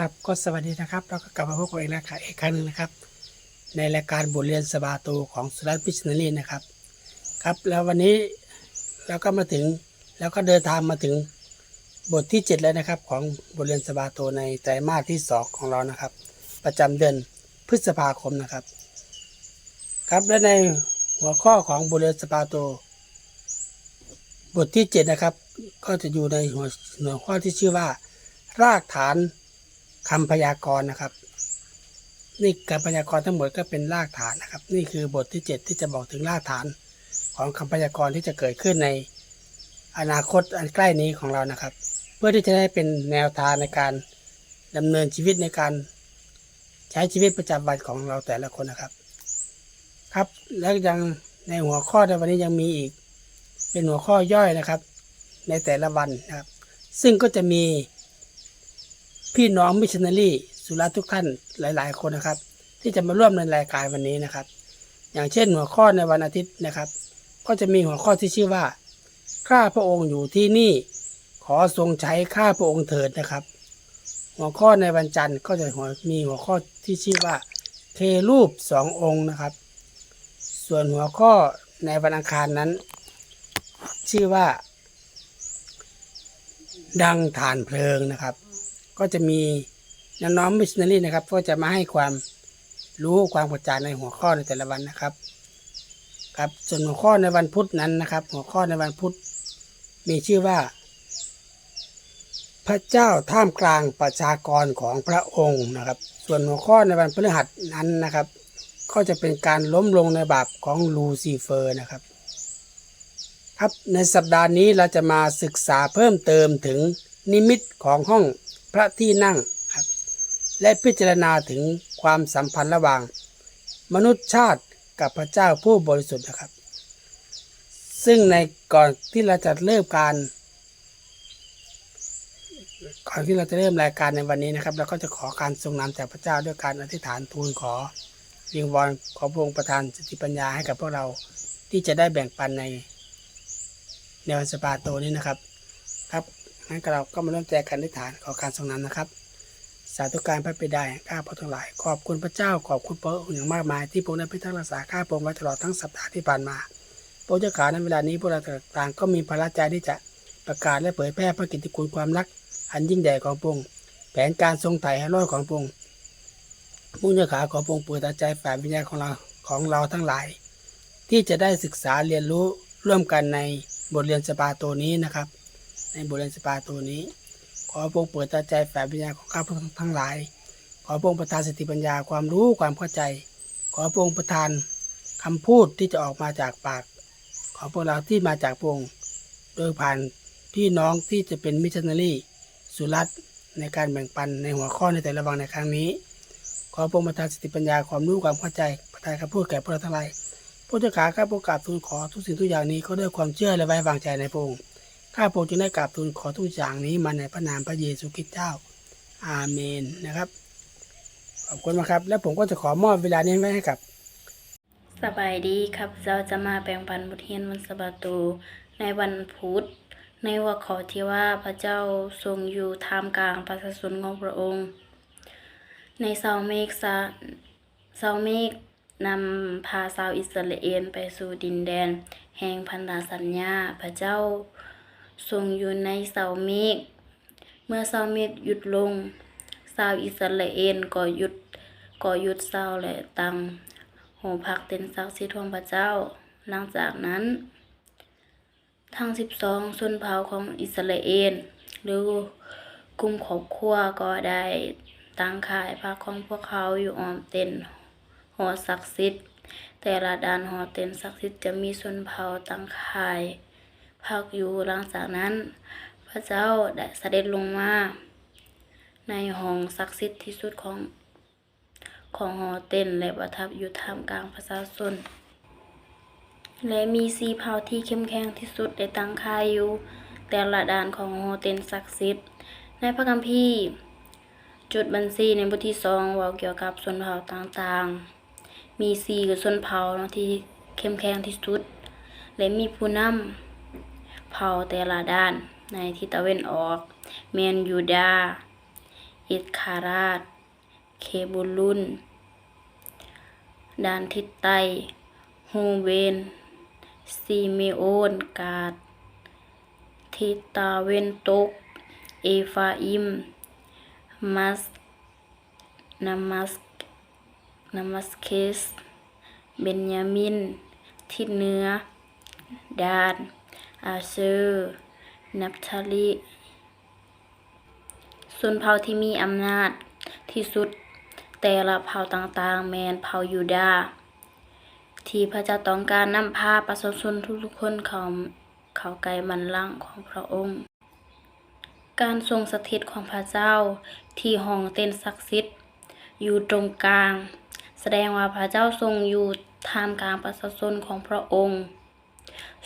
ครับก็สวัสดีนะครับ เราก็กลับมาพบกันอีกแล้วครับอีกครั้งหนึ่งนะครับ ในรายการบทเรียนสบาโตของสุรัตน์พิชนารีนะครับ ครับแล้ววันนี้เราก็มาถึงแล้วก็เดินทางมาถึงบทที่ 7 แล้วนะครับ ของบทเรียนสบาโตในไตรมาสที่ 2 ของเรานะครับ ประจำเดือนพฤษภาคมนะครับ ครับและในหัวข้อของบทเรียนสบาโต บทที่ 7 นะครับ ก็จะอยู่ในหัวหัวข้อที่ชื่อว่า รากฐาน คำพยากรณ์นะครับ นี่การพยากรณ์ทั้งหมดก็เป็นรากฐานนะครับ นี่คือบทที่ 7 ที่จะบอกถึงรากฐานของคำพยากรณ์ที่จะเกิดขึ้นในอนาคตอันใกล้นี้ของเรานะครับ เพื่อที่จะได้เป็นแนวทางในการดำเนินชีวิตในการใช้ชีวิตประจำวันของเราแต่ละคนนะครับ ครับแล้วยังในหัวข้อในวันนี้ยังมีอีก เป็นหัวข้อย่อยนะครับ ในแต่ละวันนะครับ ซึ่งก็จะมี พี่น้องมิชชันนารีสุราษฎร์ทุกท่านหลาย ๆ คนนะครับ ที่จะมาร่วมในรายการวันนี้นะครับ อย่างเช่นหัวข้อในวันอาทิตย์นะครับ ก็จะมีหัวข้อที่ชื่อว่าข้าพระองค์อยู่ที่นี่ ขอทรงใช้ข้าพระองค์เถิดนะครับ หัวข้อในวันจันทร์ก็จะมีหัวข้อที่ชื่อว่าเทรูปสององค์นะครับ ส่วนหัวข้อในวันอังคารนั้น ชื่อว่า ดังฐานเพลิงนะครับ ก็จะมีน้องๆมิชชันนารีนะครับ ก็จะมาให้ความรู้ความกระจางในหัวข้อในแต่ละวันนะครับ ครับส่วนหัวข้อในวันพุธนั้นนะครับ หัวข้อในวันพุธมีชื่อว่า พระเจ้าท่ามกลางประชากรของพระองค์นะครับ ส่วนหัวข้อในวันพฤหัสนั้นนะครับ ก็จะเป็นการล้มลงในบาปของลูซิเฟอร์นะครับ ครับในสัปดาห์นี้เราจะมาศึกษาเพิ่มเติมถึงนิมิตของห้อง พระที่นั่ง และพิจารณาถึงความสัมพันธ์ระหว่าง มนุษย์ชาติกับพระเจ้าผู้บริสุทธิ์นะครับ ซึ่งในก่อนที่เราจะเริ่มการ ก่อนที่เราจะเริ่มรายการในวันนี้นะครับ เราก็จะขอการทรงนำจากพระเจ้าด้วยการอธิษฐานทูลขอวิงวอนขอพระองค์ประทานสติปัญญาให้กับพวกเราที่จะได้แบ่งปันในในวันสปาโตนี้นะครับครับ งั้นเราก็มาเริ่มแจกันอธิษฐานขอการทรงนำนะครับ สาธุการพระบิดาแห่งข้าพระทั้งหลาย ขอบคุณพระเจ้าขอบคุณพระองค์อย่างมากมายที่พระองค์ได้พิทักษ์รักษาข้าพระองค์ไว้ตลอดทั้งสัปดาห์ที่ผ่านมาพระเจ้าขาในเวลานี้พวกเราต่างก็มีภาระใจที่จะประกาศและเผยแพร่พระกิตติคุณความรัก อันยิ่งใหญ่ของพระองค์แผนการทรงไถ่ให้รอดของพระองค์พระเจ้าขาขอพระองค์เปิดตาใจฝ่ายวิญญาณของเราของเราทั้งหลาย ที่จะได้ศึกษาเรียนรู้ร่วมกันในบทเรียนสปาโตนี้นะครับ ในบทเรียนสปาโตนี้ ขอพระองค์เปิดตาใจฝ่ายวิญญาของข้าพเจ้าทั้งหลาย ขอพระองค์ประทานสติปัญญาความรู้ความเข้าใจ ขอพระองค์ประทานคำพูดที่จะออกมาจากปาก ของพวกเราที่มาจากพระองค์โดยผ่านพี่น้องที่จะเป็นมิชชันนารีสุรัตน์ในการแบ่งปันในหัวข้อในแต่ละวันในครั้งนี้ ขอพระองค์ประทานสติปัญญาความรู้ความเข้าใจประทานคำพูดแก่พวกเราทั้งหลายพระเจ้าขาข้าพระกราบทูลขอทุกสิ่งทุกอย่างนี้ก็ด้วยความเชื่อและไว้วางใจในพระองค์ ข้าพระองค์จึงได้กราบทูลขอทุกอย่างนี้มาในพระนามพระเยซูคริสต์เจ้า อาเมนนะครับ ขอบคุณมากครับ แล้วผมก็จะขอมอบเวลานี้ไว้ให้กับ สบายดีครับเราจะมาแบ่งปันบทเรียนวันสะบาโตในวันพุธในหัวข้อที่ว่าพระเจ้าทรงอยู่ท่ามกลางประชาชนของพระองค์ ในเสาเมฆสะเสาเมฆนำพาชาวอิสราเอลไปสู่ดินแดน แห่งพันธสัญญา พระเจ้า ทรงอยู่ในเสาเมฆเมื่อเสาเมฆหยุดลงชาวอิสราเอลก็หยุดก็หยุดเศร้าและตังโหพักเต็นศักดิ์สิทธิ์ของพระเจ้า หลังจากนั้น ทั้งสิบสองชนเผ่าของอิสราเอลหรือกลุ่มครอบครัวก็ได้ตั้งค่ายพักของพวกเขาอยู่อ้อมเต็นหอศักดิ์สิทธิ์แต่ละด้านหอเต็นศักดิ์สิทธิ์จะมีชนเผ่าตั้งค่าย พักอยู่หลังจากนั้น พระเจ้าได้เสด็จลงมา ในห้องศักดิ์สิทธิ์ที่สุดของของหอเต้นและประทับอยู่ท่ามกลางประชาชนและมีสีเผาที่เข้มแข็งที่สุดได้ตั้งค่ายอยู่ แต่ละด้านของหอเต้นศักดิ์สิทธิ์ในพระคัมภีร์จุดบัญชีในบทที่สองว่าเกี่ยวกับชนเผ่าต่างๆ มีสี่คือชนเผ่าที่เข้มแข็งที่สุด และมีผู้นำ เผ่าแต่ละด้านในทิศตะวันออกแมนยูดา อิสคาราช เคบุลุน ด้านทิศใต้ฮูเวนซีเมโอนกาด ทิศตะเวนตก เอฟาอิม มัสนามัสนามัสเคส เบนยามิน ทิศเหนือ ดาน อาเซอนับทาลีส่วนเผ่าที่มีอำนาจที่สุด แต่ละเผ่าต่างๆ แมนเผ่ายูดา ที่พระเจ้าต้องการนำพาประชาชนทุกๆคนเขาเขาไกลบันลังของพระองค์ การทรงสถิตของพระเจ้าที่ห้องเต้นศักดิ์สิทธิ์อยู่ตรงกลาง แสดงว่าพระเจ้าทรงอยู่ท่ามกลางประชาชนของพระองค์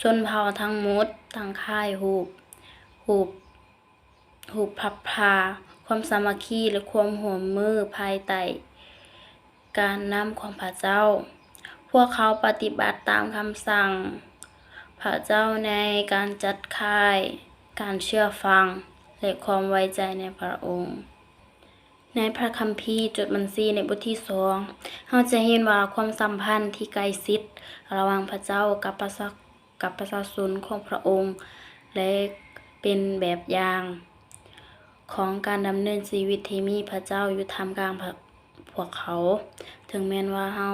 ชนเผ่าทั้งหมดตั้งค่ายหูบหูบหูบพับพา ความสามัคคีและความห่วมือภายใต้การนำของพระเจ้า พวกเขาปฏิบัติตามคำสั่ง พระเจ้าในการจัดค่าย การเชื่อฟัง และความไว้ใจในพระองค์ ในพระคัมภีร์จดบัญชีในบทที่สองเราจะเห็นว่าความสัมพันธ์ที่ใกล้ชิดระหว่างพระเจ้ากับประชาก กับประชาชนของพระองค์ และเป็นแบบอย่าง ของการดำเนินชีวิตที่มีพระเจ้าอยู่ท่ามกลางพระพวกเขา ถึงแม้นว่าเฮา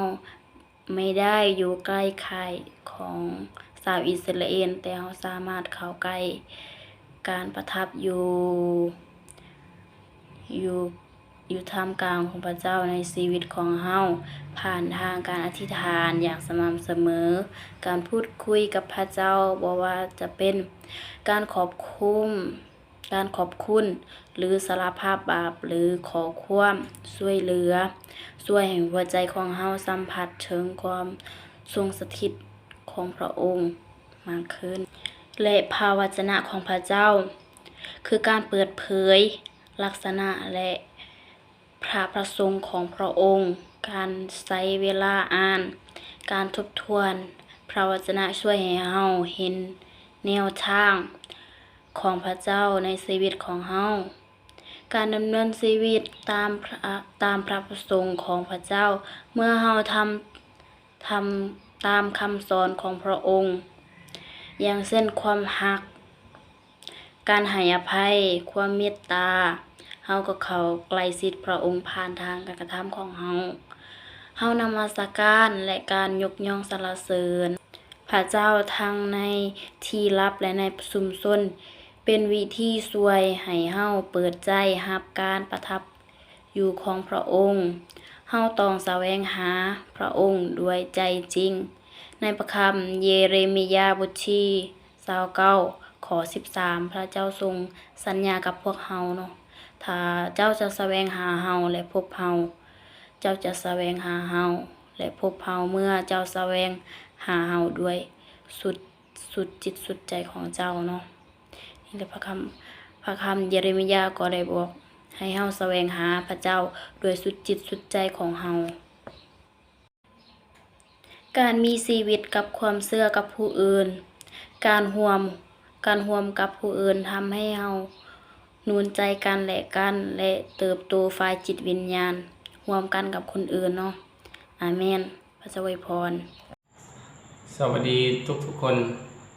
ไม่ได้อยู่ใกล้ใครของชาวอิสราเอลแต่เฮาสามารถเข้าใกล้การประทับอยู่อยู่ อยู่ท่ามกลางของพระเจ้าในชีวิตของเฮาผ่านทางการอธิษฐานอย่างสม่ำเสมอ การพูดคุยกับพระเจ้าบอกว่าจะเป็นการขอบคุณการขอบคุณหรือสารภาพบาปหรือขอความช่วยเหลือช่วยให้หัวใจของเฮาสัมผัสถึงความทรงสถิตของพระองค์มากขึ้น และภาวจนะของพระเจ้า คือการเปิดเผยลักษณะและ พระประสงค์ของพระองค์ การใช้เวลาอ่าน การทบทวน พระวจนะช่วยให้เฮาเห็นแนวทางของพระเจ้าในชีวิตของเฮาการดำเนินชีวิตตามพระตามพระประสงค์ของพระเจ้า เมื่อเฮาทำทำตามคำสอนของพระองค์ อย่างเช่นความหัก การให้อภัย ความเมตตา เฮาก็เขาใกล้ชิดพระองค์ผ่านทางการกระทำของเฮาเฮานมัสการและการยกย่องสรรเสริญ พระเจ้าทั้งในที่ลับและในชุมชนเป็นวิธีช่วยให้เฮาเปิดใจรับการประทับอยู่ของพระองค์เฮาต้องแสวงหาพระองค์ด้วยใจจริง ในประคำเยเรมียาบทที่29ขอ13 พระเจ้าทรงสัญญากับพวกเฮาเนาะ ถ้าเจ้าจะแสวงหาเฮาและพบเฮาเจ้าจะแสวงหาเฮาและพบเฮาเมื่อเจ้าแสวงหาเฮาด้วยสุดสุดจิตสุดใจของเจ้าเนาะนี่แหละพระคำพระคำเยเรมียาก็ได้บอก ให้เฮาแสวงหาพระเจ้าด้วยสุดจิตสุดใจของเฮาการมีชีวิตกับความเชื่อกับผู้อื่น การห่วม การห่วมกับผู้อื่นทำให้เฮา นุนใจกันและกันและเติบโตฝ่ายจิตวิญญาณรวมกันกับคนอื่นเนาะอาเมนพระเจ้าอวยพร สวัสดีทุกทุกคน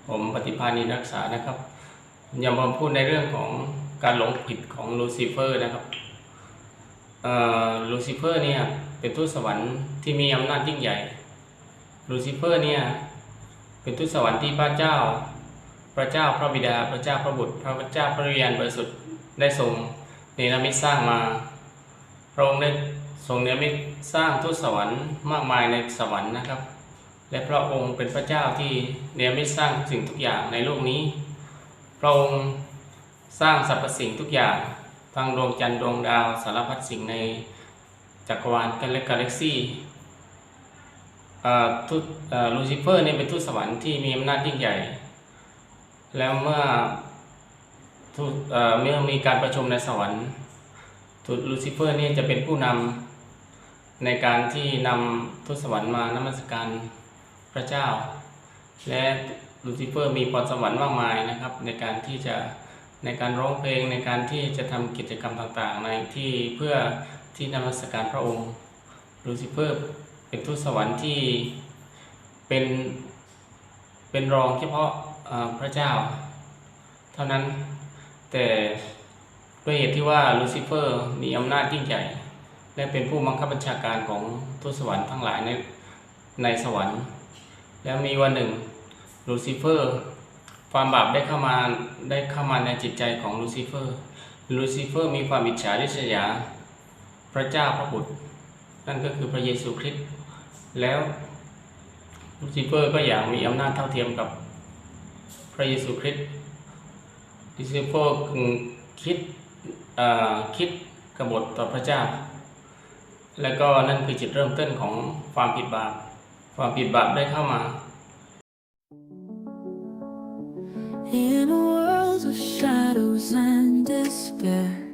ผมปฏิภาณีรักษานะครับยังมาพูดในเรื่องของการหลงผิดของลูซิเฟอร์นะครับเอ่อลูซิเฟอร์เนี่ยเป็นทูตสวรรค์ที่มีอำนาจยิ่งใหญ่ลูซิเฟอร์เนี่ยเป็นทูตสวรรค์ที่พระเจ้า พระเจ้าพระบิดาพระเจ้าพระบุตร พระเจ้าพระวิญญาณบริสุทธิ์ ได้ทรงเนรมิตสร้างมา พระองค์ได้ทรงเนรมิตสร้างทูตสวรรค์มากมายในสวรรค์นะครับ และพระองค์เป็นพระเจ้าที่เนรมิตสร้างสิ่งทุกอย่างในโลกนี้ พระองค์สร้างสรรพสิ่งทุกอย่างทั้งดวงจันทร์ดวงดาวสารพัดสิ่งในจักรวาลกันและกาแล็กซี่ทูตลูซิเฟอร์เนี่ยเป็นทูตสวรรค์ที่มีอำนาจยิ่งใหญ่ แล้วเมื่อ ทูตเมื่อมีการประชุมในสวรรค์ทูตลูซิเฟอร์นี่จะเป็นผู้นำในการที่นำทูตสวรรค์มานมัสการพระเจ้า และลูซิเฟอร์มีพรสวรรค์มากมายนะครับ ในการที่จะในการร้องเพลงในการที่จะทำกิจกรรมต่างๆ ในที่เพื่อที่นมัสการพระองค์ลูซิเฟอร์เป็นทูตสวรรค์ที่เป็นเป็นรองเฉพาะพระเจ้า เท่านั้น แต่ด้วยเหตุที่ว่าลูซิเฟอร์มีอำนาจยิ่งใหญ่ และเป็นผู้บังคับบัญชาการของทูตสวรรค์ทั้งหลายในในสวรรค์ แล้วมีวันหนึ่งลูซิเฟอร์ความบาปได้เข้ามาได้เข้ามาในจิตใจของลูซิเฟอร์ลูซิเฟอร์มีความอิจฉาริษยา พระเจ้าพระบุตร นั่นก็คือพระเยซูคริสต์แล้วลูซิเฟอร์ก็อยากมีอำนาจเท่าเทียมกับพระเยซูคริสต์ ดิซิเฟอคิดคิดกบฏต่อพระเจ้า แล้วก็นั่นคือจุดเริ่มต้นของความผิดบาป ความผิดบาปได้เข้ามา In a world of shadows and despair,